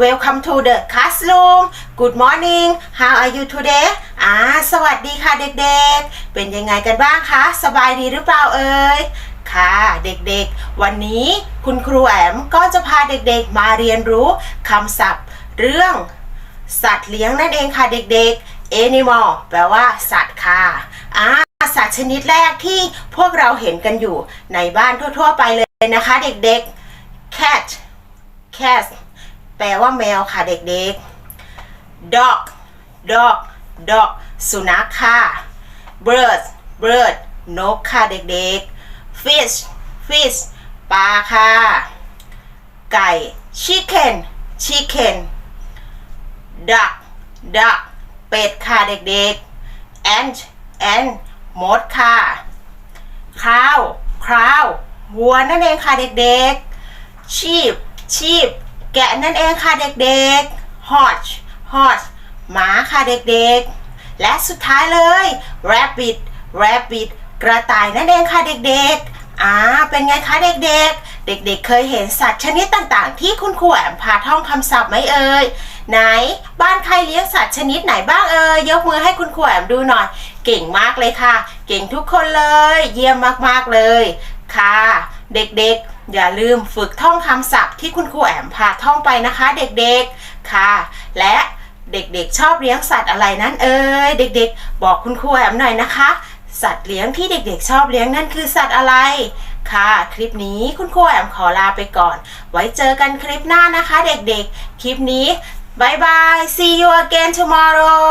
welcome to the classroom good morning how are you today อ่าสวัสดีค่ะเด็กๆ เป็นยังไงกันบ้างคะ สบายดีหรือเปล่าเอ่ยค่ะเด็กๆ วันนี้คุณครูแอมก็จะพาเด็กๆ มาเรียนรู้คำศัพท์ เรื่องสัตว์เลี้ยงนั่นเองค่ะเด็กๆ animal แปลว่าสัตว์ค่ะอ่าสัตว์ชนิดแรกที่พวกเราเห็นกันอยู่ในบ้านทั่วๆ ไปเลยนะคะเด็กๆ cat cat แปลว่าแมวค่ะเด็กๆ dog dog dog สุนัขค่ะ bird bird นกค่ะเด็กๆ fish fish ปลาค่ะ ไก่ chicken chicken duck duck เป็ดค่ะเด็กๆ ant ant มดค่ะ cow cow วัวนั่นเองค่ะเด็กๆ sheep sheep แกะนั่นเองค่ะเด็กๆ horse horse หมาค่ะเด็กๆ และสุดท้ายเลย rabbit rabbit กระต่ายนั่นเองค่ะเด็กๆ อ่า เป็นไงคะเด็กๆ เด็กๆ เคยเห็นสัตว์ชนิดต่างๆ ที่คุณครูแอมพาท่องคำศัพท์ไหมเอ่ย ไหน บ้านใครเลี้ยงสัตว์ชนิดไหนบ้างเอ่ย ยกมือให้คุณครูแอมดูหน่อย เก่งมากเลยค่ะ เก่งทุกคนเลย เยี่ยมมากๆเลย ค่ะ เด็กๆ อย่าลืมฝึกท่องคำศัพท์ที่คุณครูแอมพาท่องไปนะคะเด็กๆค่ะ และเด็กๆชอบเลี้ยงสัตว์อะไรนั้นเอ่ยเด็กๆ บอกคุณครูแอมหน่อยนะคะ สัตว์เลี้ยงที่เด็กๆ ชอบเลี้ยงนั่นคือสัตว์อะไรค่ะ คลิปนี้คุณครูแอมขอลาไปก่อน ไว้เจอกันคลิปหน้านะคะ เด็กๆ คลิปนี้บายบาย see you again tomorrow